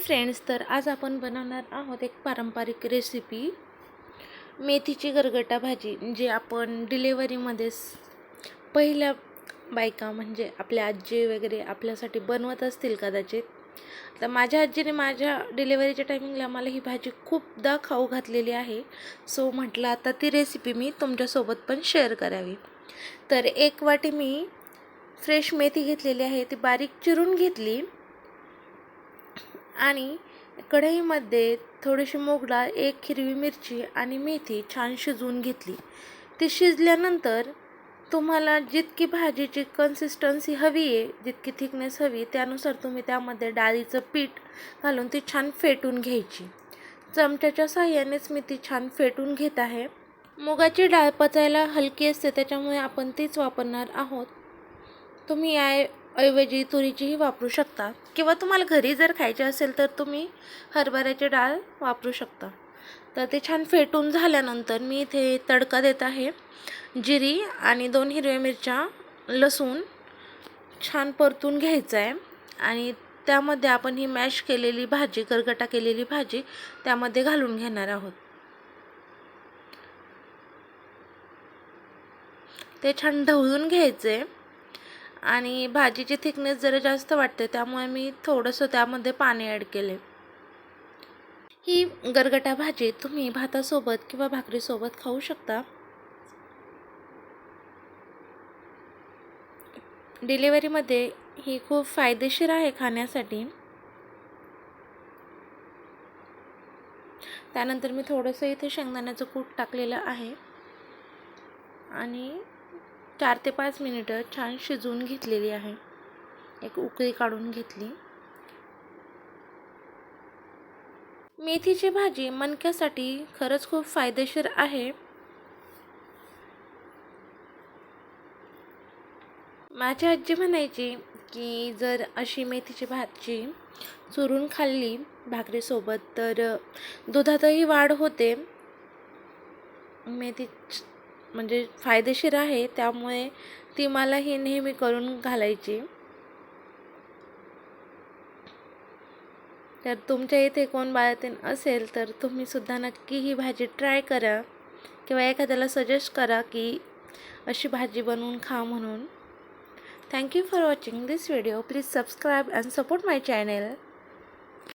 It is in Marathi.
फ्रेंड्स तर आज आपण बनवणार आहोत एक पारंपरिक रेसिपी मेथीची गरगटा भाजी जे आपण डिलेवरीमध्ये पहिल्या बायका म्हणजे आपल्या आजी वगैरे आपल्यासाठी बनवत असतील कदाचित. तर माझ्या आजीने माझ्या डिलेवरीच्या टायमिंगला मला ही भाजी खूपदा खाऊ घातलेली आहे. सो म्हटलं आता ती रेसिपी मी तुमच्यासोबत पण शेअर करावी. तर एक वाटी मी फ्रेश मेथी घेतलेली आहे ती बारीक चिरून घेतली. आणि कढईमध्ये थोडीशी मोगडा एक हिरवी मिरची आणि मेथी छान शिजवून घेतली. ती शिजल्यानंतर तुम्हाला जितकी भाजीची कन्सिस्टन्सी हवी आहे जितकी थिकनेस हवी त्यानुसार तुम्ही त्यामध्ये डाळीचं पीठ घालून ती छान फेटून घ्यायची. चमच्याच्या साह्यानेच मी ती छान फेटून घेत आहे. मुगाची डाळ पचायला हलकी असते त्याच्यामुळे आपण तीच वापरणार आहोत. तुम्ही या ऐवजी तुरीचीही वापरू शकता. किंवा तुम्हाला घरी जर खायची असेल तर तुम्ही हरभऱ्याची डाळ वापरू शकता. तर ते छान फेटून झाल्यानंतर मी इथे तडका देत आहे. जिरी आणि दोन हिरव्या मिरच्या लसूण छान परतून घ्यायचं आहे आणि त्यामध्ये आपण ही मॅश केलेली भाजी करगटा केलेली भाजी त्यामध्ये घालून घेणार आहोत. ते छान ढवळून घ्यायचे आणि भाजीची थिकनेस जरा जास्त वाटते त्यामुळे मी थोडंसं त्यामध्ये पाणी ॲड केले. ही गरगटा भाजी तुम्ही भातासोबत किंवा भाकरीसोबत खाऊ शकता. डिलिव्हरीमध्ये ही खूप फायदेशीर आहे खाण्यासाठी. त्यानंतर मी थोडंसं इथे शेंगदाण्याचं कूट टाकलेलं आहे. आणि चार ते पाच मिनिटं छान शिजवून घेतलेली आहे. एक उकळी काढून घेतली. मेथीची भाजी मणक्यासाठी खरंच खूप फायदेशीर आहे. माझी आजी म्हणायची की जर अशी मेथीची भाजी चुरून खाल्ली भाकरीसोबत तर दुधातही वाढ होते. मेथी म्हणजे फायदेशीर आहे त्यामुळे ती मला ही नेहमी करून घालायची. तर तुमच्या इथे कोण बाळतीन असेल तर तुम्ही सुद्धा नक्की ही भाजी ट्राय करा किंवा एखाद्याला सजेस्ट करा की अशी भाजी बनवून खा म्हणून. Thank you for watching this video please subscribe and support my channel